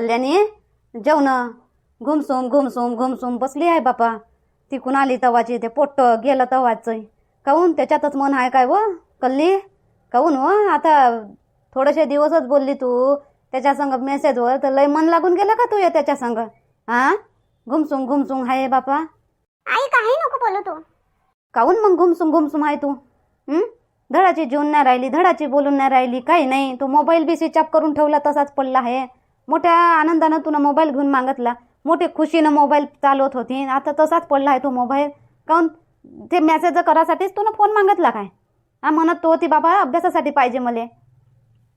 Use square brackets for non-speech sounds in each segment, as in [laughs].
कल्याणी जेवण? घुमसूम घुमसूम घुमसूम बसली आहे बापा. तिकून आली तवाची ते पोट्ट गेलं तवाचं. काहून त्याच्यातच मन आहे काय व? कल्ली? काहून व? आता थोडेसे दिवसच बोलली तू. त्याच्या संग मेसेजवर तर लय मन लागून गेलं का तू या त्याच्या संग? हा घुमसूम घुमसूम आहे बापा. आई काही नको बोलू तू. काहून मग घुमसूम घुमसूम आहे तू? हं? धडाची जेवण नाही राहिली धडाची बोलून नाही राहिली. काही नाही. तो मोबाईल बी स्विच ऑफ करून ठेवला तसाच पडला आहे. मोठ्या आनंदानं तुला मोबाईल घेऊन मागितला. मोठे खुशीनं मोबाईल चालवत होती. आता तसाच पडला आहे तो मोबाईल. काऊन ते मेसेज करासाठीच तुला फोन मागितला काय? हा म्हणत तो होती बाबा अभ्यासासाठी पाहिजे मले.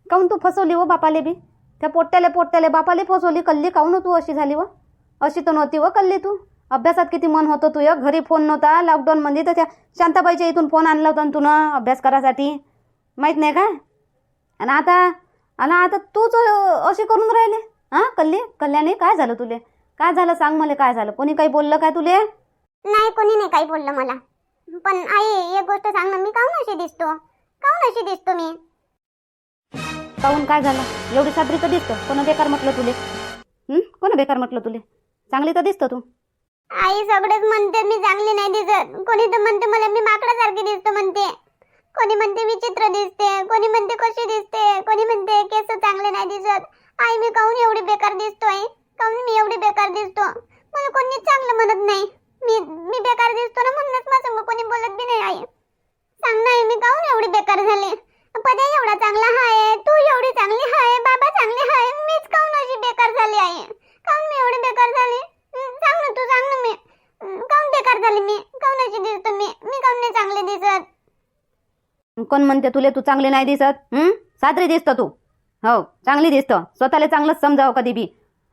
काऊन तू फसवली व बापाले बी? त्या पोट्याले पोट्याले बापाले फसवली कल्ली काऊन तू अशी झाली व? अशी तर नव्हती व कल्ली तू. अभ्यासात किती मन होतं तुझं. घरी फोन नव्हता लॉकडाऊनमध्ये तर त्या शांताबाईच्या इथून फोन आणला होता ना तुनं अभ्यास करासाठी माहीत नाही का? आणि आता आणि आता तूच अशी करून राहिले? हां कल्ली? कल्याणी काय झालं तुले? काय झालं? सांग मला काय झालं? कोणी काही बोललं काय तुले? नाही कोणी नाही काही बोललं मला. पण आई एक गोष्ट सांग ना मी काहून अशी दिसतो? काहून अशी दिसतो मी? काहून? काय झालं? एवढी साजरी तर दिसतं. कोण बेकार म्हटलं तुले? हं? कोण बेकार म्हटलं तुले? चांगली तर दिसतं तू. आई सगळेच म्हणते मी चांगली नाही दिसत. कोणी तर म्हणते मला मी माकडासारखी दिसतो म्हणते. कोणी म्हणते विचित्र दिसते कोणी म्हणते कशी दिसते कोणी म्हणते केस चांगले नाही दिसत. आई मी काहून एवढी बेकार दिसतोय काहून मी एवढी बेकार दिसतो? मला कोणीच चांगलं म्हणत नाही. मी मी बेकार दिसतो ना म्हणूनच माझं कोणी बोलत बी नाही आई सांग ना आई, मी काहून एवढी बेकार झाले? पद्या एवढा चांगला हाय तू एवढी चांगली हाय बाबा चांगले हाय मीच काहून अशी बेकार झाली आहे काहून मी एवढी बेकार झाली हं, सांग ना तू सांग ना मी हं, काहून बेकार झाली मी काहून अशी दिसतो मी मी काहून नाही चांगली दिसत कोण म्हणते तुले तू चांगली नाही दिसत? सादरी दिसत दिसतं तू. हो चांगली दिसतं. स्वतःला चांगलंच समजावं कधी बी.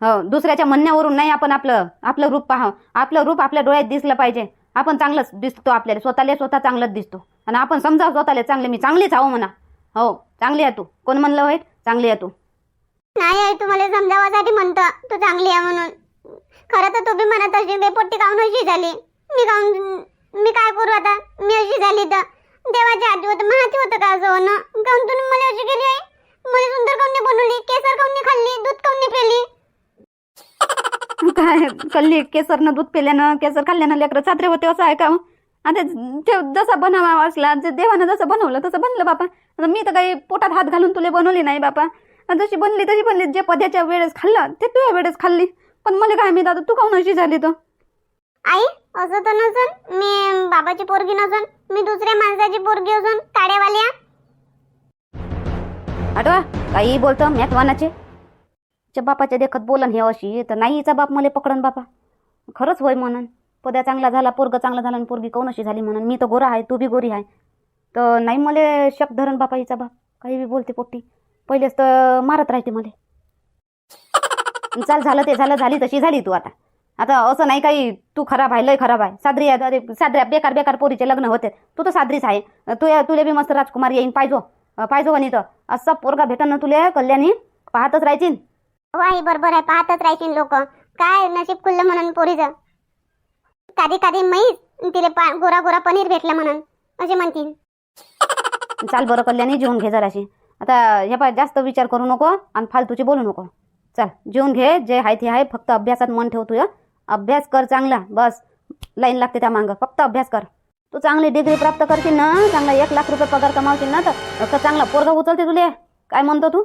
हो दुसऱ्याच्या म्हणण्यावरून नाही आपण आपलं आपलं रूप पाहावं. आपलं रूप आपल्या डोळ्यात दिसलं पाहिजे. आपण चांगलंच दिसतो आपल्याला. स्वतःला स्वतः चांगलंच दिसतो. आणि आपण समजावं स्वतःला चांगले. मी चांगलीच आहो म्हणा. हो चांगली आहे तू. कोण म्हणलं वाईट? चांगली आहे तू. नाही आई तू मला समजावासाठी म्हणतो. तू चांगली आहे म्हणून. खरं तर तू बी म्हणत अशी बेपोट्टी काहून अशी झाली? मी काहून मी काय करू आता? मी अशी झाली तर? देवाच्या हाती होतं माहिती होतं का असं होणं? तुम्ही मला अशी केली आहे मला सुंदर काऊन बनवली केसर काऊन खाल्ली दूध काऊन पेली. काय कल्ली केसरनं दूध पेल्यानं केसर खाल्ल्यानं लेकरं साजरे होते असं आहे का हो? आता ते जसा बनावा असला जे देवानं जसं बनवलं तसं बनलं बापा. आता मी तर काही पोटात हात घालून तुला बनवली नाही बापा. जशी बनली तशी बनली. जे पद्याच्या वेळेस खाल्लं ते तुझ्या वेळेस खाल्ली. पण मला काय मी दादा तू काऊन अशी झाली तर आई असं तर नसन मी बाबाची पोरगी नसन मी दुसऱ्या माणसाची पोरगी असून ताड्यावाल्या आठवा काही बोलतो म्यातवानाचे च्या बापाच्या देखत बोलन हे अशी तर नाही हिचा बाप मला पकडन बापा. खरंच होय म्हणन. पद्या चांगला झाला पोरग चांगला झाला आणि पोरगी कोण अशी झाली म्हणून. मी तर गोरा आहे तू बी गोरी आहे. तर नाही मला शक धरण बापा हिचा बाप. काही बी बोलते पोट्टी. पहिलेच तर मारत राहते मला. चाल झालं ते झालं झाली तशी झाली तू आता. आता असं नाही काही तू खराब आहे लय खराब आहे. सादरी आहे अरे सादऱ्या बेकार बेकार पोरीचे लग्न होते. तू तर सादरीच आहे. तू तुला बी मस्त राजकुमार येईन पाहिजो. पाहिजो आणि तर असं पोरगा भेटन ना तुला कल्याणी. पाहतच राहायची हो आई बरोबर आहे. पाहतच राहतील लोक. काय नशीब खुललं म्हणून पोरीचं. कधी कधी म्हैस तिला गोरा गोरा पनीर भेटलं म्हणून. असे म्हणतील. चाल बरं कल्याणी जेवून घे जराशी. आता हे पाय जास्त विचार करू नको आणि फालतूची बोलू नको. चल जेवून घे. जे आहे ते आहे. फक्त अभ्यासात मन ठेव तुझं. अभ्यास कर चांगला बस. लाईन लागते त्या मागं. फक्त अभ्यास कर. तू चांगली डिग्री प्राप्त करशील ना चांगला एक लाख रुपये पगार कमावशील ना तर चांगला पोरगा उचलते तुले. काय म्हणतो तू?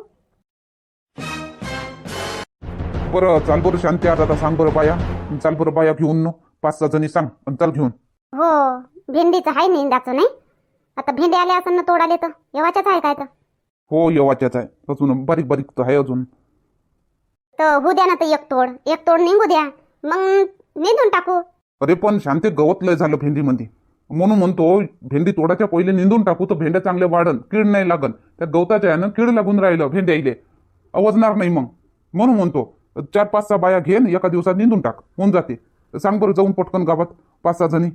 बरं चाल बरं शांती आता आता सांग बरं बाया. चाल बरं बाया घेऊन न पाच सहा जणी सांग आणि चाल घेऊन. हो भेंडीचं आहे निंदाचं नाही? आता भेंडी आल्या असं ना तोडाले तर. येवाच्याच आहे काय तर? हो येवाच्याच आहे. अजून बारीक बारीक तर आहे अजून. तर होऊ द्या ना तर एक तोड. एक तोड निघू द्या. मग निंदून टाकू. अरे पण शांती गवत लय झालं भेंडीमध्ये. म्हणून म्हणतो भेंडी तोडाच्या पहिले निंदून टाकू तर भेंड्या चांगल्या वाढन कीड नाही लागन. त्या गवताच्या यानं कीड लागून राहिलं भेंड्याईले अवजणार नाही मग. म्हणून म्हणतो चार पाच सहा बाया घेन एका दिवसात निंदून टाक होऊन जाते. सांग बरं जाऊन पटकन गावात पाच सहा जणी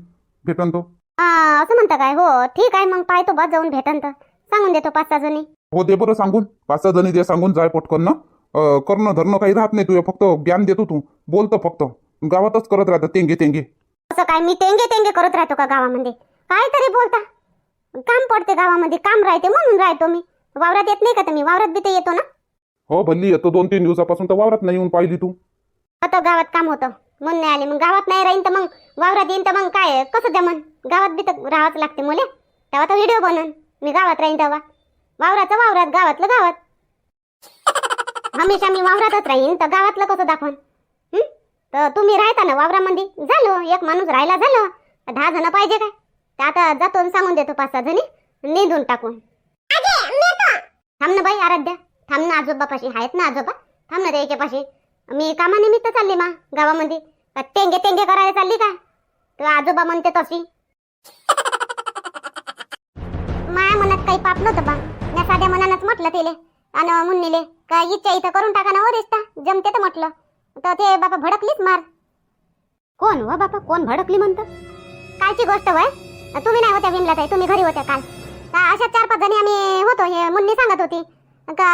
भेटन तो. असं म्हणता काय? हो ठीक आहे मग पाहतो बा जाऊन भेटन तर. सांगून देतो पाच सहा जणी. हो दे बरं सांगून. पाच सहा जणी दे सांगून जाय पटकन ना. अं, करणं धरणं काही राहत नाही तुझ्या फक्त ज्ञान देतो तू. बोलतो फक्त. गावातच करत राहतं तेंगे तेंगे. असं काय मी तेंगे तेंगे करत राहतो का गावामध्ये? काहीतरी बोलता. काम पडते गावामध्ये काम राहते म्हणून राहतो मी. वावरात येत नाही का तुम्ही? वावरात बी तर येतो ना? हो भल्ली येतो. दोन तीन दिवसापासून तर वावरात नाही येऊन पाहिली तू. आता गावात काम होतं. म्हणून नाही आले. मग गावात नाही राहीन तर मग वावरात येईन तर मग काय? कसं जमन? गावात बी तर राहावंच लागते मुले. तेव्हा तर व्हिडिओ बनन. मी गावात राहीन तेव्हा. वावराचं वावरात गावातलं गावात. हमेशा मी वावरातच राहीन तर गावातलं कसं दाखवण हं? तर तुम्ही राहता ना वावरामध्ये? झालो एक माणूस राहायला झालं. दहा जण पाहिजे काय? तर आता जातो सांगून देतो पाच सहा जणी. निंदून टाकून. थांब ना बाई आराध्या. थांब ना आजोबापाशी आहेत ना आजोबा. थांब ना त्याच्यापाशी मी कामानिमित्त चालली मा गावामध्ये. टेंगे टेंगे करायला चालली का? तर आजोबा म्हणते तशी. माया मनात काही पाप नव्हतं बा. मी साध्या मनानंच म्हटलं तिले. आणि मुन्नीले का इच्छा इथं करून टाका ना वर रिश्ता? जमते तर म्हटलं. तर ते बापा भडकलीच मार. कोण व बापा? कोण भडकली म्हणतं? कालची गोष्ट वय तुम्ही नाही होत्या विमला ताई तुम्ही घरी होत्या काल. का अशा चार पाच जणी आम्ही होतो हे मुन्नी सांगत होती. का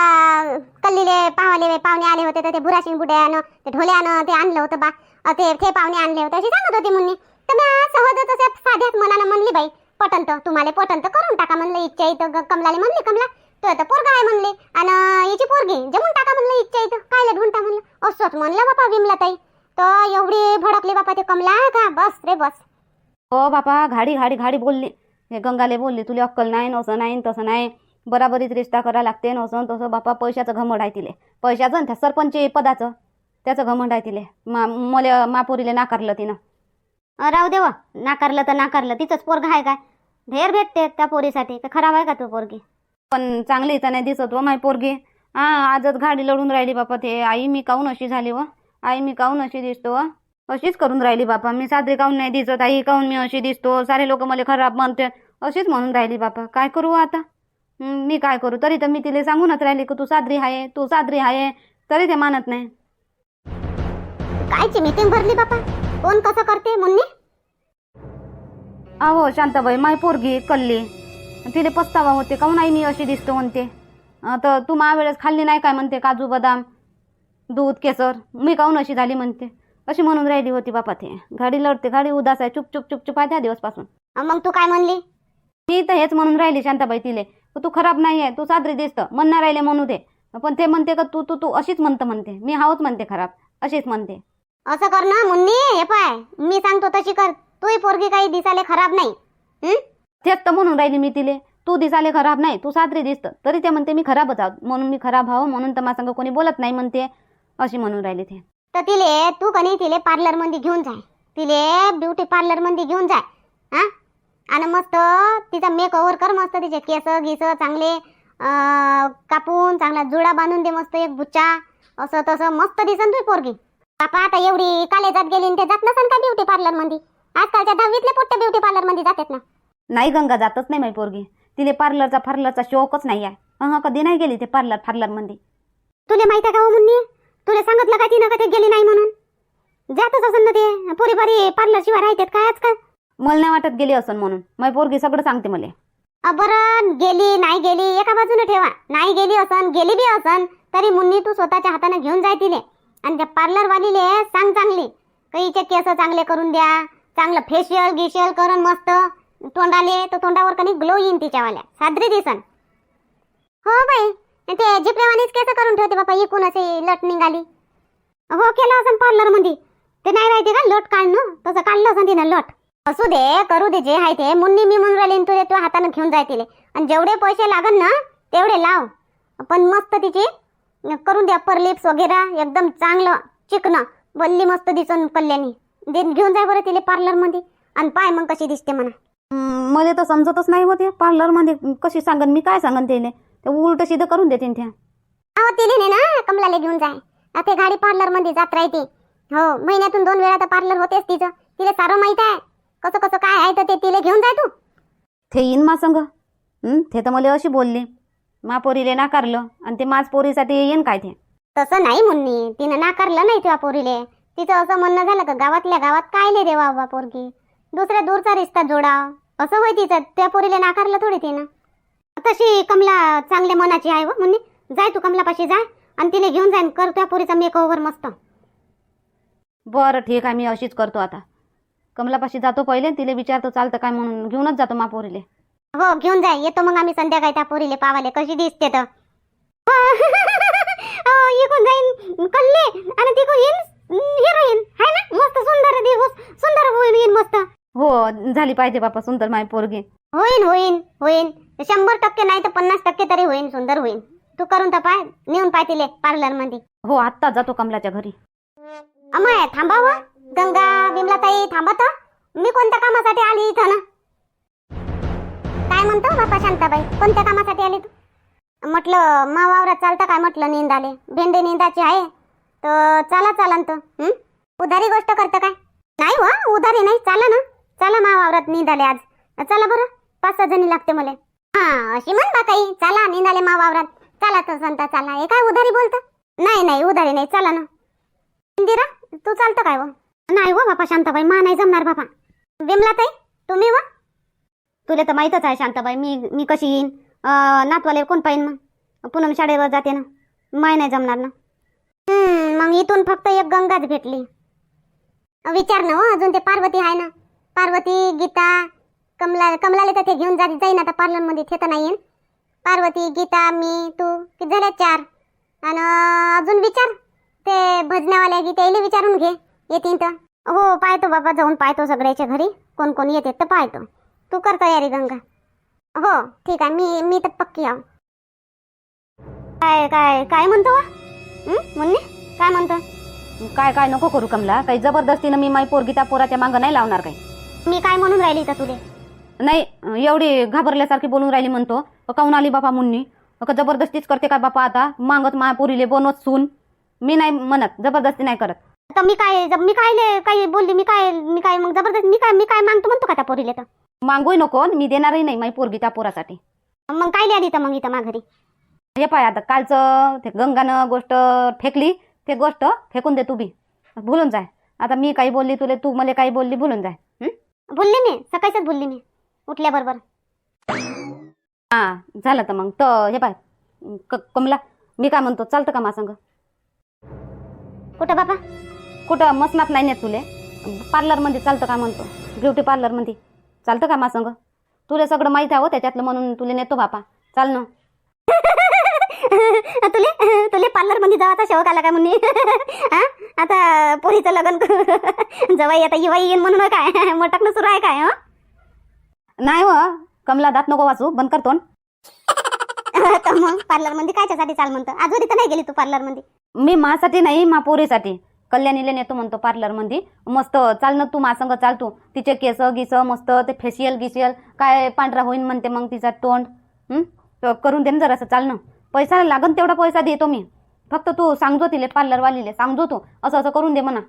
कल्लीले पावले पाहुणे आले होते तर ते बुराशीन बुड्यानं ते ढोल्यानं ते आणलं होतं बा. ते ते पाहुणे आणले होते अशी सांगत होती मुन्नी. तर मी सहजच अशा साध्याच मनानं म्हणली बाई पटंत तुम्हाला पटंत करून टाका म्हणलं इच्छा इथं कमलाले म्हणली कमला. तो आता पोरगा आहे म्हणले. आणि याची पोरगी जमून टाका म्हणलं इच्छा इथं. कायला ढूंढता म्हणलं. असंच म्हणलं बापा विमला ताई. तर एवढी भडकली बापा ते कमला का? बस रे बस. हो बापा घाडी घाडी घाडी बोलली. हे गंगाले बोलली तुला अक्कल नाही नसं नाही तसं नाही. बराबरीत रिश्ता करा लागते नसं तसं. बापा पैशाचं घमंड आहे तिले. पैशाचं त्या सरपंच पदाचं. त्याचं घमंड आहे तिले. मा मले मापुरीले नाकारलं तिनं. राहू देवा नाकारलं तर नाकारलं. तिचंच पोरगा आहे काय? ढेर भेटते त्या पोरीसाठी. तर खराब आहे का तो पोरगी? पण चांगली इथं नाही दिसत व माय पोरगी. हा आजच गाडी लढून राहिली बापा ते. आई मी काहून अशी झाली व? आई मी काहून अशी दिसतो व? अशीच करून राहिली बापा. मी साजरी काहून नाही दिसत? आई काहून मी अशी दिसतो? सारे लोक मला खराब म्हणते अशीच म्हणून राहिली बापा. काय करू आता? मी काय करू? तरी तर मी तिला सांगूनच राहिली की तू साजरी आहे तू साजरी आहे तरी ते मानत नाही. कायची मीटिंग भरली बापा? कोण कसं करते मुन्नी? अहो शांताबाई माय पोरगी कल्ली. तिले पस्तावा होते. काहून आई मी अशी दिसतो म्हणते? तर तू वेळेस खाल्ली नाही काय म्हणते काजू बदाम दूध केसर? मी काहून अशी झाली म्हणते? अशी म्हणून राहिली होती बापा ते. गाडी लढते गाडी उदास आहे चुप चुप चुप चुप आहे त्या दिवसपासून. मग तू काय म्हणली? मी तर हेच म्हणून राहिली शांताबाई तिले. तू खराब नाही आहे तू साजरी दिसतं. म्हणणार राहिले म्हणू दे. पण ते म्हणते का तू तू तू अशीच म्हणतं म्हणते. मी हावच म्हणते खराब. अशीच म्हणते. असं कर ना मुन्नी. हे पाय. मी सांगतो तशी कर. तूही पोरगी काही दिसाले खराब नाही? तेच तर म्हणून राहिली मी तिले. तू दिसाले खराब नाही तू सादरी दिसतं. तरी ते म्हणते मी खराबच आहोत म्हणून मी खराब आहो. म्हणून तर माझ्या कोणी बोलत नाही म्हणते. अशी म्हणून राहिली ते. तर तिले तू कणी तिले पार्लरमध्ये घेऊन जाय. तिले ब्युटी पार्लरमध्ये घेऊन जाय. हा? आणि मस्त तिचा मेकओव्हर कर मस्त तिचे केस गिस चांगले कापून चांगला जुडा बांधून दे मस्त एक बुच्चा असं तसं मस्त दिसन तू पोरगी. बापा आता एवढी कालेजात गेली आणि ते जात नसन का ब्युटी पार्लरमध्ये आजकालच्या दहावीतले पोट्टे ब्युटी पार्लरमध्ये जातात ना. नाही गंगा जातच नाही माझी पोरगी. तिले पार्लरचा फार्लरचा शौकच नाही आहे अहं कधी नाही गेली ते पार्लर फार्लरमध्ये तुला माहीत आहे का हो मुन्नी? तुला सांगितलं का तिनं का ते गेली नाही म्हणून? जातच असन ना ते. पोरी बारी पार्लर शिवाय राहतात काय आजकाल? मला नाही वाटत गेली असन म्हणून. माझी पोरगी सगळं सांगते मला. अ, बरं गेली नाही गेली एका बाजूने ठेवा. नाही गेली असन गेली बी असन तरी मुन्नी तू स्वतःच्या हाताने घेऊन जाय तिले. आणि त्या पार्लर वालीले सांग चांगली. कैचे केस चांगले करून द्या चांगलं फेशियल गिशियल करून मस्त. तोंडाले तर तोंडावर कधी ग्लो येईन तिच्यावाल्या. सादरी दिसन. हो बाई ते जिपल्यावानीच कसं करून ठेवते बापा इकून असे लट निघाली. हो केलं असं पार्लरमध्ये. ते नाही राहते का लट काढणं? तसं काढलं असं तिनं लट. असू दे करू दे जे आहे ते. मुन्नी मी म्हणून राहिले तुझ्या तू हातानं घेऊन जाय तिले. आणि जेवढे पैसे लागन ना तेवढे लाव. पण मस्त तिची करून दे अप्पर लिप्स वगैरे एकदम चांगलं चिकणं. बल्ली मस्त दिसन कल्याणी. दे घेऊन जाय बरं तिले पार्लरमध्ये. आणि पाय मग कशी दिसते म्हणा. मला तर समजतच नाही होते पार्लरमध्ये कशी सांगन मी काय सांगन त्याले? ते उलट सिधं करून देते त्या. अहो तिले ने ना कमलाला घेऊन जाय. आता गाडी पार्लरमध्ये जात राहते. हो महिन्यातून दोन वेळा तर पार्लर होतेच तिचं. तिला सारं माहीत आहे. कसं कसं काय आहे तर ते तिला घेऊन जाय तू. ते येईन मा संग. हं, ते तर मला अशी बोलली. मा पोरीले नाकारलं आणि ते माझ पोरीसाठी येईन काय ते? तसं नाही मुन्नी तिनं नाकारलं नाही तुझ्या पोरीले. तिचं असं म्हणणं झालं का गावातल्या गावात काय ले देवा पोरगी? दुसऱ्या दूरचा रिश्ता जोडाव असं होय तिचं. त्या पोरीले नाकारलं थोडी तिनं. तशी कमला चांगल्या मनाची आहे व मुन्नी. जाय तू कमलापाशी जाय आणि तिने घेऊन जाय कर त्या पोरीचा मेकओव्हर मस्त. बरं ठीक आहे मी अशीच करतो आता. कमलापाशी जातो पहिले तिला विचारतो चालतं काय म्हणून. घेऊनच जातो मा पोरीले. हो घेऊन जाय. येतो मग आम्ही संध्याकाळी त्या पोरीले पावाले. कशी दिसते तर. [laughs] हो आणि ती होईन हिरोईन. आहे ना? मस्त सुंदर दिवस. सुंदर होईन मस्त. हो झाली पाहिजे बापा सुंदर माय पोरगी. होईन होईन होईन. शंभर टक्के नाही तर पन्नास टक्के तरी होईन सुंदर होईन. तू करून तर पाय नेऊन पाय तिले पार्लरमध्ये हो आत्ता जातो कमलाच्या घरी. अमय थांबा व. गंगा विमलाताई थांबा तर. मी कोणत्या कामासाठी आली इथं ना? काय म्हणतो बापा शांताबाई? कोणत्या कामासाठी आली तू? म्हटलं मा वावरात चालता काय म्हटलं निंदाले? भेंडे निंदाची आहे. तर चला चालन तर. हं? उधारी गोष्ट करतं काय? नाही हो उधारी नाही चाला ना. चला मा वावरात निंदाले आज. चला बरं पाच सहा जणी लागते मला. हा अशी म्हण बा काही. चला निंदाले मा वावरात. चला तर संता चला. हे काय उधारी बोलत? नाही नाही उधारी नाही. चला ना. इंदिरा तू चालतं काय व? नाही व बापा शांताबाई मा नाही जमणार बापा. विमलाताई तुम्ही व? तुला तर माहीतच आहे शांताबाई मी मी कशी येईन? नातवाले कोण पाहिन मग? पूनम शाळेवर जाते ना. माय नाही जमणार ना. हम्म, मग इथून फक्त एक गंगाच भेटली. विचार ना हो अजून ते पार्वती आहे ना. पार्वती गीता कमला कमलाले तर ते घेऊन जा जाईन आता पार्लरमध्ये ते तर नाही पार्वती गीता मी तू किती झाल्या चार. आणि अजून विचार? ते भजनावाल्या की येईल विचारून घे. येतील तर हो पाहतो बाबा जाऊन पाहतो सगळ्याच्या घरी. कोण कोण येते तर पाहतो. तू कर तयारी गंगा. हो ठीक आहे मी मी तर पक्की आहो. काय काय काय म्हणतो वा? मुन्नी काय म्हणतो? काय काय नको करू कमला. काही जबरदस्तीनं मी माई पोरगी त्या पोराच्या मागं नाही लावणार काही. मी काय म्हणून राहिली तर तुले? नाही एवढी घाबरल्यासारखी बोलून राहिली म्हणतो. काऊन आली बापा मुन्नी? का जबरदस्तीच करते काय बापा आता? मागत मा पोरीले बनवत सून. मी नाही म्हणत जबरदस्ती नाही करत. तर मी काय जब- मी काय ले- काय बोलली मी काय मी काय मग जबरदस्त मी काय मी काय मागतो म्हणतो का त्या पोरीले तर? मागूही नको आणि मी देणारही नाही माई पोरगी त्या पोरासाठी. मग काय आली तर मग इथं माघारी? हे पाय आता कालचं ते गंगानं गोष्ट फेकली ते गोष्ट फेकून दे तू बी. भुलून जाय. आता मी काही बोलली तुले तू मला काही बोलली भुलून जाय. हं? बोलली मी सकाळीच बोलली मी उठल्याबरोबर. हा झालं तर मग. तर हे पाय क- कमला मी काय म्हणतो चालतं का संग कुठं बाबा कुठं मसनात नाही नेत तुले. पार्लरमध्ये चालतं का म्हणतो? ब्युटी पार्लरमध्ये चालतं का संग तुला सगळं माहीत आहे हो त्याच्यातलं म्हणून तुला नेतो बापा. चाल ना. [laughs] [laughs] तुले तुले पार्लरमध्ये जावाचा शौक आला म्हणून हा? [laughs] आता पोरीचं लग्न [laughs] जवाई आता युवा येईन म्हणून काय? मटकणं सुरू आहे काय हं? नाही हो कमला दात नको वाचू बंद कर तोंड. तर मग पार्लरमध्ये कायच्यासाठी चाल म्हणतो? आजोरी तर नाही गेली तू पार्लरमध्ये मी मासाठी नाही मा पोरीसाठी. कल्याणीला नेतो म्हणतो पार्लरमध्ये. मस्त चाल ना तू संग चाल तू. तिचे केस गिस मस्त ते फेशियल गिशियल काय पांढरा होईन म्हणते मग तिचा तोंड. करून दे ना जरासं चाल ना. पैसा लागन तेवढा पैसा देतो मी. फक्त तू सांगजो तिले पार्लरवालीले सांगजो तू. असं असं करून दे म्हणा.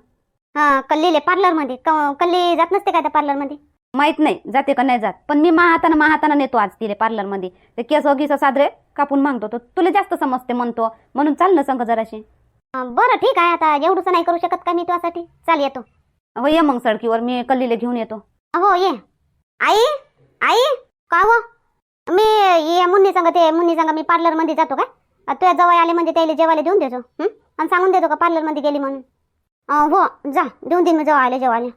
हा कल्लीले पार्लरमध्ये क- कल्ली जात नसते काय त्या पार्लरमध्ये माहीत नाही जाते का नाही जात. पण मी मा हातानं मा हातानं नेतो आज तिले पार्लरमध्ये ते केस गिस साजरे कापून मागतो तर तुला जास्त समजते म्हणतो. म्हणून चाल ना संग जराशी. बरं ठीक आहे. आता एवढंच नाही करू शकत का मी तुझ्यासाठी? चाल येतो. हो ये मग सडकीवर. मी कल्लीले घेऊन येतो. हो ये. आई आई का हो मी ये मुन्नी संग ते मुन्नी संग मी पार्लरमध्ये जातो काय तुझ्या जवळ आले म्हणजे त्याला जेवायला देऊन देतो हं? आणि सांगून देतो का पार्लरमध्ये गेली म्हणून? हो जा देऊन देईन मी जवळ आले जेवायला.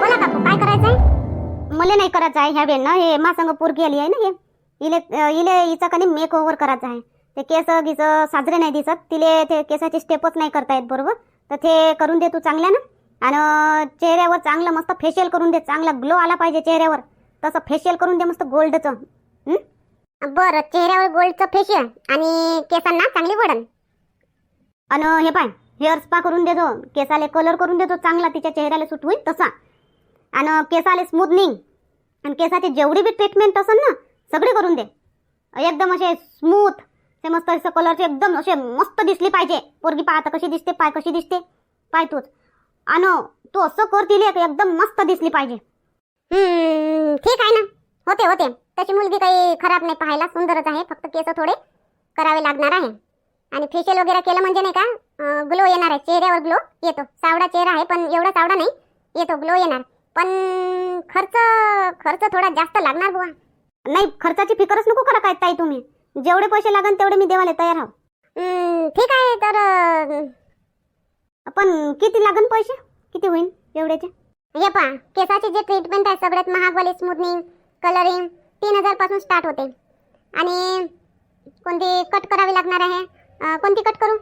बोला काकू काय करायचंय? मला नाही करायचं आहे ह्या वेळेनं हे मासंग पोरगी आली आहे ना हे? इले इले हिचं कधी मेक ओव्हर करायचं आहे. ते केस गिस साजरे नाही दिसत. तिले ते केसाचे स्टेपच नाही करता येत बरोबर? तर ते करून दे तू चांगल्यानं आणि चेहऱ्यावर चांगलं मस्त फेशियल करून दे. चांगला ग्लो आला पाहिजे चेहऱ्यावर. तसं फेशियल करून दे मस्त गोल्डचं. बरं चेहऱ्यावर गोल्डचं फेशियल आणि केसांना चांगली वडण आणि हे पाय हेअर स्पा करून देतो केसाले कलर करून देतो चांगला. तिच्या चेहऱ्याला सूट होईल तसा. आणि केसाले स्मूथनिंग आणि केसाची जेवढी बी ट्रीटमेंट असेल ना सगळी करून दे. एकदम असे स्मूथ ते मस्त असं कलरचे एकदम असे मस्त दिसली पाहिजे. पोरगी पाहता कशी दिसते पाय कशी दिसते. पाय तूच. आणि तू असं कर तिले की एकदम मस्त दिसली पाहिजे. ठीक आहे ना. होते होते. तशी मुलगी काही खराब नाही पाहायला सुंदरच आहे. फक्त केस थोडे करावे लागणार आहे. आणि फेशियल वगैरे केलं म्हणजे नाही का ग्लो येणार आहे. चेहऱ्यावर ग्लो येतो. सावडा चेहरा आहे पण एवढा सावडा नाही. येतो ग्लो येणार. पण खर्च खर्च थोडा जास्त लागणार बुवा. नाही खर्चाची फिकरच नको करा काय ताई तुम्ही. जेवढे पैसे लागन तेवढे मी देवाले तयार आहो. ठीक आहे तर पण किती लागन पैसे? किती होईल एवढ्याचे? हे पहा केसाची जे ट्रीटमेंट आहे सगळ्यात महागवाली स्मूथनिंग कलरिंग तीन हजारपासून स्टार्ट होते. आणि कोणती कट करावी लागणार आहे? कोणती कट करू?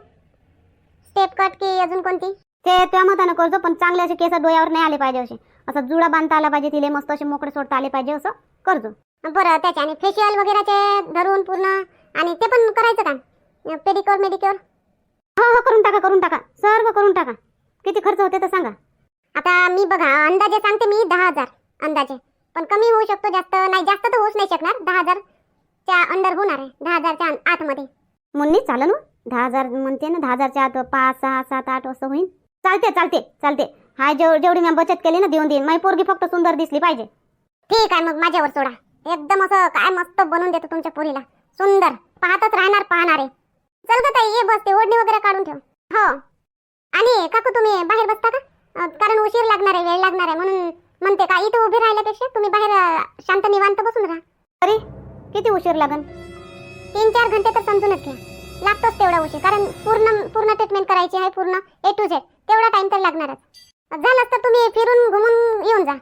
स्टेप कट की अजून कोणती? ते त्या मतानं करतो पण चांगले असे केस डोळ्यावर नाही आले पाहिजे असे. असं जुडा बांधता आला पाहिजे तिले मस्त असे मोकळे सोडता आले पाहिजे असं करतो बरं त्याच्याने फेशियल वगैरेचे धरून पूर्ण आणि ते पण करायचं का? पेडिक्युअर मेडिक्युअर हो हो करून टाका करून टाका. सर्व करून टाका. किती खर्च होते तर सांगा. आता मी बघा अंदाजे सांगते मी दहा हजार अंदाजे. पण कमी होऊ शकतो जास्त नाही जास्त तर होऊच नाही शकणार. दहा हजारच्या अंडर होणार आहे. दहा हजारच्या आतमध्ये. मुन्नी चालेल ना हो. दहा हजार म्हणते ना दहा हजारच्या आत पाच सहा सात आठ असं होईल चालते चालते चालते. हाय जेव जेवढी मी बचत केली ना देऊन देईन. माझी पोरगी फक्त सुंदर दिसली पाहिजे. ठीक आहे मग माझ्यावर सोडा. एकदम असं काय मस्त बनवून देतो तुमच्या पोरीला. सुंदर. पाहतच राहणार पाहणार आहे. चल ग ताई ये बसते ओढणी वगैरे काढून ठेव. हो. आणि काकू तुम्ही बाहेर बसता का? अं, कारण उशीर लागणार आहे वेळ लागणार आहे म्हणून म्हणते का इथं उभे राहिल्यापेक्षा तुम्ही बाहेर अं, शांत निवांत बसून राहा. अरे किती उशीर लागन? तीन चार घंटे तर समजूनच घ्या. लागतोच तेवढा उशीर कारण पूर्ण पूर्ण ट्रीटमेंट करायची आहे पूर्ण ए टू झेड तेवढा टाइम तर लागणारच. झालंच तर तुम्ही फिरून घुमून येऊन जा.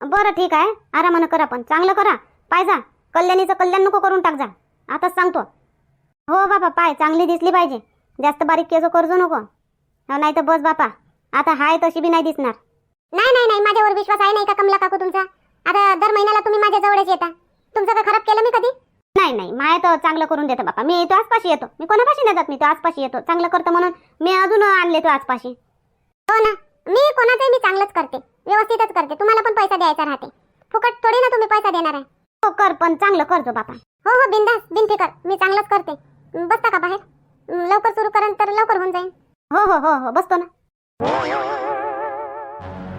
बरं ठीक आहे. आरामानं करा पण. चांगलं करा. पाय जा. कल्याणीचं कल्याण नको करून टाक जा. आताच सांगतो. हो बापा पाय चांगली दिसली पाहिजे. जास्त बारीक केस करजो नको. नाही तर बस बापा. आता हाय तशी बी नाही दिसणार. नाही नाही नाही माझ्यावर विश्वास आहे नाही का कमला काकू तुमचा? आता दर महिन्याला तुम्ही माझ्या जवळच येता. तुमचं काय खराब केलं मी कधी? नाही नाही माय तर चांगलं करून देतो बापा. मी तो आसपाशी येतो. मी कोणापाशी नाही जात मी तो आसपाशी येतो. चांगलं करतो म्हणून मी अजून आणले तो आसपाशी. हो ना. मी कोणाचंही मी चांगलंच करते. व्यवस्थितच करते. तुम्हाला पण पैसा द्यायचा राहते. फुकट थोडी ना तुम्ही पैसा देणार आहे. हो कर पण चांगलं करतो बापा. हो हो बिंदास बिनफिकर. मी चांगलंच करते. बसता का बाहेर? लवकर सुरू करा तर लवकर होऊन जाईल हो हो हो हो बसतो ना.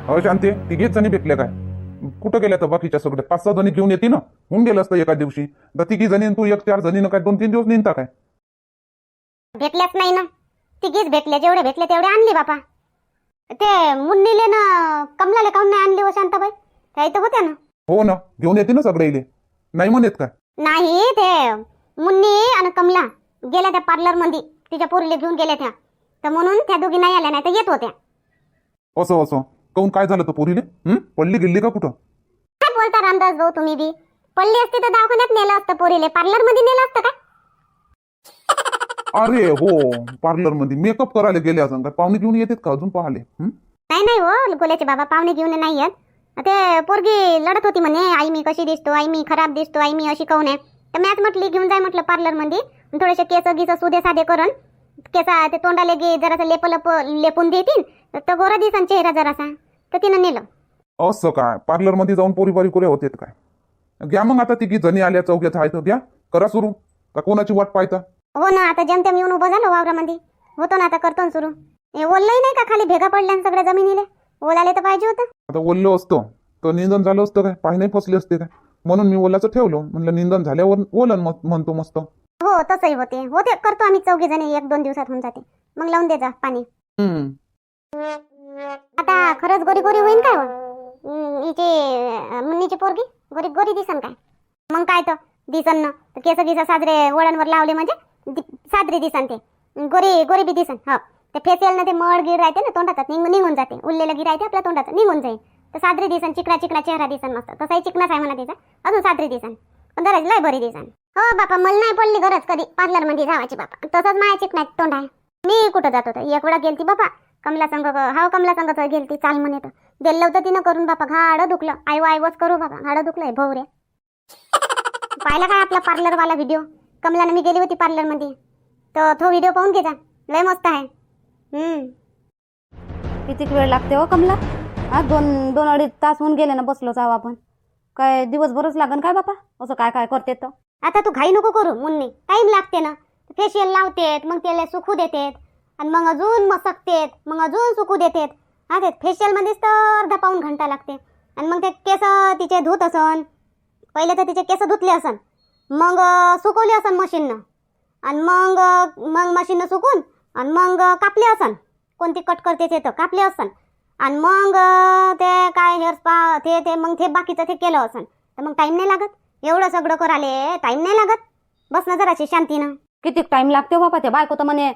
अहो शांती तिघेच जणी भेटल्या काय? कुठं गेल्या तर बाकीच्या सगळ्या? पाच सहा जणी घेऊन येते ना? होऊन गेलं असतं एका दिवशी. तर तिघी जणी तू एक चार जणीनं काय दोन तीन दिवस निघता काय? भेटल्याच नाही ना. तिघीच भेटले जेवढे भेटले तेवढे आणले बापा. ते मुन्नीले ना कमलाले काऊन नाही आणली हो शांताबाई? त्या इथं होत्या ना. हो ना घेऊन येते ना सगळे इले. नाही म्हणत काय? नाही ते मुन्नी आणि कमला. गेल्या त्या पार्लरमध्ये तिच्या पोरीला घेऊन गेल्या त्या. तर म्हणून त्या दोघी नाही आल्या नाही तर येत होत्या. असं असं. काऊन काय झालं तर पोरीले? हं? पडली गेली का कुठं? काय बोलता रामदास भाऊ तुम्ही बी? पडली असती तर दवाखान्यात नेलं असतं पोरीले. पार्लरमध्ये नेलं असतं का अरे हो पार्लरमध्ये मेकअप करायला गेले असं काय पाहुणे घेऊन येतात का अजून पाहिले हं? नाही नाही हो गोल्याचे बाबा पाहुणे घेऊन नाही येत. ते पोरगी लढत होती म्हणे आई मी कशी दिसतो? आई मी खराब दिसतो? आई मी अशी काऊन आहे? तर मॅच म्हटली घेऊन जाय म्हटलं पार्लरमध्ये थोडेसे केस गिस सुदे साधे करून. केसा ते तोंडाले गे जरासं लेप लप लेपून देतील. तर गोरा दिसन चेहरा जरासा. तर तिनं नेलं. असं काय? पार्लरमध्ये जाऊन पोरी पोरी कुरे होते काय? घ्या मग आता तिघी जणी आल्या चौघ्यात आहे तर घ्या. करा सुरू. का कोणाची वाट पाहता? हो ना आता जेमतेम येऊन उभं झालं वावरामध्ये. होतो ना आता करतो ना सुरू. ओललंही नाही का खाली भेगा पडल्या ना सगळ्या जमिनीले? ओलाले तर पाहिजे होतं. आता ओललं असतं. तर निंदन झालं असतं काय? पाय नाही फसले असते काय? म्हणून मी ओलाचं ठेवलं. म्हणलं निंदन झाल्यावर ओलन म्हणतो मस्त. हो तसंही होते. होते करतो आम्ही चौघी जणी एक दोन दिवसात होऊन जाते. मग लावून दे जा पाणी. हम्म. आता खरंच गोरी गोरी होईन काय हो? हिची अं, मुन्नीची पोरगी? गोरी गोरी दिसन काय? मग काय तर दिसन ना. तर केस गिस साजरे वळणवर लावले म्हणजे दि- साजरी दिसन ते. गोरी गोरी बी दिसन. हो. ते फेशियल ना ते मळ गिर राहते ना तोंडात निघून निघून जाते. उरलेलं गिर राहते आपल्या तोंडात निघून जाईल. तर साजरी दिसन चिकना चिकना चेहरा दिसन मस्त. तसाही चिकनाच आहे म्हणा तिचा. अजून साजरी दिसन. पण जरा लय बरी दिसन. हो बापा मला नाही पडली गरज कधी. पार्लरमध्ये जावायची बापा. तसंच माया चिकण्यात तोंड आहे मी कुठं जात होतं एक वेळा गेलती बापा. कमला संघ हाव कमला संघ गेलती. चाल म्हणे तर. गेलं होतं तिनं करून बापा. घाडं दुखलं. आय वायवच करू बाबा घाडं दुखलंय भोवरे. पाहिला काय आपला पार्लरवाला व्हिडिओ कमलानं मी गेली होती पार्लरमध्ये. तर तो व्हिडिओ पाहून घे लय मस्त आहे. हम्म. किती वेळ लागते हो कमला? हा दोन दोन अडीच तास होऊन गेले ना बसलो जाव आपण. काय दिवसभरच लागन काय बापा? असं काय काय करते तर आता तू घाई नको करू मुन्नी. टाइम लागते ना. फेशियल लावतेत मग त्याला सुकू देतेत. आणि मग अजून मसकतेत मग अजून सुकू देतेत. हा ते फेशियलमध्येच तर अर्धा पाऊन घंटा लागते. आणि मग ते केस तिचे धुत असन. पहिले तर तिचे केस धुतले असन. मग सुकवले असन मशीननं आणि मग मग मशीननं सुकून आणि मग कापले असन. कोणती कट करते ते तर कापले असन. आणि मग ते काय हेअर स्पा ते ते मग ते बाकीचं ते केलं असन. तर मग टाईम नाही लागत. एवढं सगळं कराले टाईम नाही लागत. बस ना जराशी शांतीनं. किती टाइम लागते बाबा ते बायको तर म्हणे.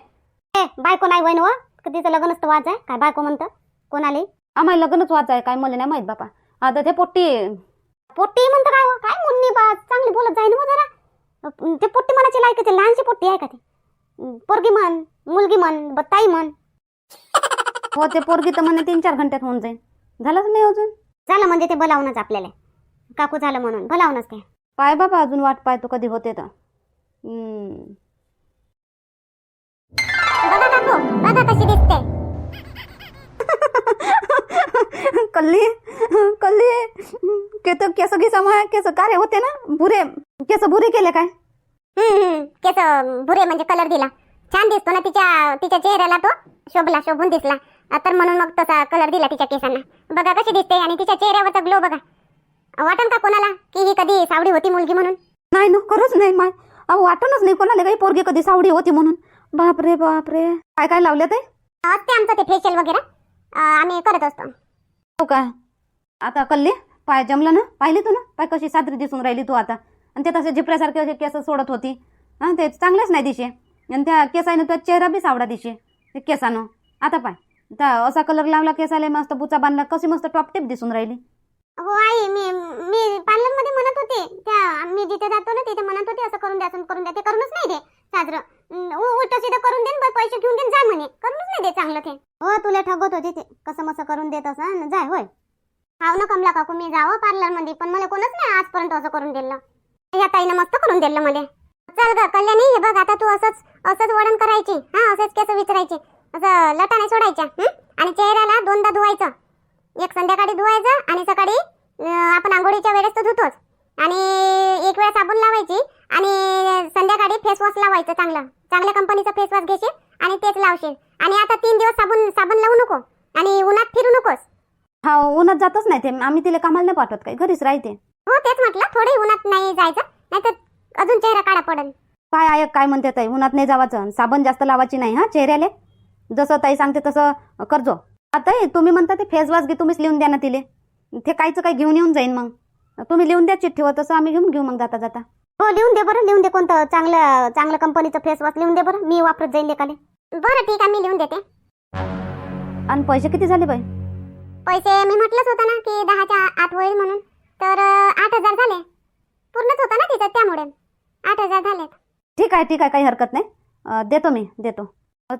ए बायको नाही वय ना तिचं लग्नच तर वाच आहे. काय बायको म्हणतं? कोणाले? आम्हाला लग्नच वाच आहे. काय मला नाही माहीत बापा. आता ते पोट्टी. पोट्टी म्हणतं काय हो? काय मुन्नी बा चांगली बोलत जाय ना जरा. ते पोट्टी मनाची लायकाची लहानशी पोट्टी आहे का ती? पोरगी म्हण मुलगी म्हण ब- ताई म्हण. हो ते पोरगी तर म्हणे तीन चार घंट्यात होऊन जाईल झालंच नाही अजून? झालं म्हणजे ते बोलावूनच आपल्याला. काकू झालं म्हणून. बोलावूनच ते पाय बाबा अजून वाट पाय तो कधी होते तर? हम्म. बघा काकू बघा कशी दिसते. [laughs] कल्ली कल्ली केस केस घे समय केस कारे होते ना भुरे केस भुरे केले काय. केस भुरे म्हणजे कलर दिला. छान दिसतो ना तिच्या तिच्या चेहऱ्याला तो शोभला शोभून दिसला. तर म्हणून मग तसा कलर दिला तिच्या केसांना. बघा कशी दिसते आणि तिच्या चेहऱ्यावरचा ग्लो बघा. वाटन का कोणाला? की ही कधी सावडी होती मुलगी म्हणून? नाही ना खरंच नाही माय. अहो वाटणच नाही कोणाला काही पोरगी कधी सावडी होती म्हणून. बापरे बापरे. काय काय लावले ते? असते आमचं ते फेशियल वगैरे. अ, आम्ही करत असतो. हो काय आता कल्ली पाय जमलं ना? पाहिली तू ना? पाय कशी साजरी दिसून राहिली तू आता. आणि ते तसे झिपऱ्यासारखे असे केस सोडत होती. हां ते चांगलेच नाही दिशे. आणि त्या केसानं तुझा चेहरा बी सावडा दिशे ते केसानं. आता पाय. त्या असा कलर लावला केसाला मस्त बुचा बांधला कशी मस्त टॉपटिप दिसून राहिली. हो आई मी मी पार्लरमध्ये म्हणत होते. त्या मी जिथे जातो ना तिथे म्हणत होते असं करून द्या असं करून द्या. ते करूनच नाही दे साजरं. उलट हो, हो, सीधं करून दे पैसे घेऊन दे जा म्हणे. करूनच नाही दे चांगलं ते. हो तुला ठगवत होते ते. कसं मसं करून देत असं जाय होय. हाव ना कमला काकू मी जावं पार्लरमध्ये पण मला कोणच नाही आजपर्यंत असं करून दिलं. ह्या ताईनं मस्त करून दिलं मला. चल ग कल्याणी हे बघ आता तू असंच असंच वडण करायची. हा असंच केस विचारायचे. असं लटाने सोडायच्या आणि चेहऱ्याला दोनदा धुवायचं. एक संध्याकाळी धुवायचं आणि सकाळी आपण आंघोळीच्या वेळेस तर धुतोच. आणि एक वेळा साबण लावायची आणि संध्याकाळी फेस वॉश लावायचं चांगलं. चांगल्या कंपनीचं फेस वॉश घेशील आणि तेच लावशील. आणि आता तीन दिवस साबण साबण लावू नको आणि उन्हात फिरू नकोस. हा उन्हात जातच नाही ते. आम्ही तिला कामाला नाही पाठवत काही. घरीच राहते. हो तेच म्हटलं. थोडी उन्हात नाही जायचं नाहीतर अजून चेहरा काळा पडेल. काय आयक काय म्हणते ताई? उन्हात नाही जावाचं. साबण जास्त लावायची नाही हा चेहऱ्याले? जसं ताई सांगते तसं करजो आता तुम्ही म्हणता ते फेस घे तुम्हीच लिहून द्या ना तिले. ते काहीचं काही घेऊन येऊन जाईन मग. तुम्ही लिहून द्या चिठ्ठीवर तसं आम्ही घेऊन घेऊ मग जाता जाता. हो लिहून दे बरं लिहून दे कोणतं चांगलं चांगलं कंपनीचं फेस वॉश लिहून दे बरं मी वापरत जाईन लेखाले. बरं ठीक आहे मी लिहून देते. आणि पैसे किती झाले बाई? पैसे मी म्हटलंच होतं ना की दहाच्या आत होईल म्हणून. तर आठ हजार झाले. पूर्णच होतं ना तिचं त्यामुळे. आठ हजार झाले ठीक आहे ठीक आहे काही हरकत नाही. देतो मी देतो.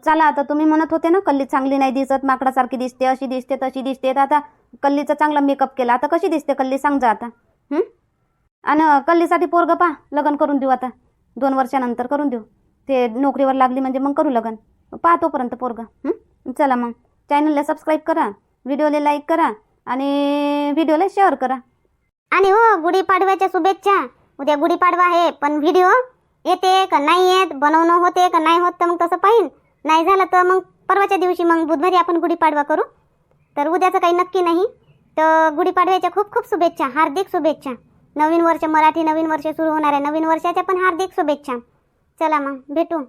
चला आता तुम्ही म्हणत होते ना कल्ली चांगली नाही दिसत माकडासारखी दिसते अशी दिसते तशी दिसते. तर आता कल्लीचा चांगला मेकअप केला. आता कशी दिसते कल्ली? सांग जा आता आणि कल्लीसाठी पोरगं पा लग्न करून देऊ आता. दोन वर्षानंतर करून देऊ. ते नोकरीवर लागली म्हणजे मग करू लग्न. पाहतोपर्यंत तोपर्यंत चला मग. चॅनलला सबस्क्राईब करा. व्हिडिओला लाईक करा. आणि व्हिडिओला शेअर करा. आणि हो गुढीपाडव्याच्या शुभेच्छा. उद्या गुढीपाडवा आहे पण व्हिडिओ येते का नाही येत? बनवणं होते का नाही होत? तर मग तसं पाहिजे नाही झालं तर मग परवाच्या दिवशी मग बुधवारी आपण गुढीपाडवा करू. तर उद्याचं काही नक्की नाही. तर गुढीपाडव्याच्या खूप खूप शुभेच्छा हार्दिक शुभेच्छा. नवीन वर्ष मराठी नवीन वर्ष सुरू होणार आहे. नवीन वर्षाच्या पण हार्दिक शुभेच्छा. चला मग भेटू.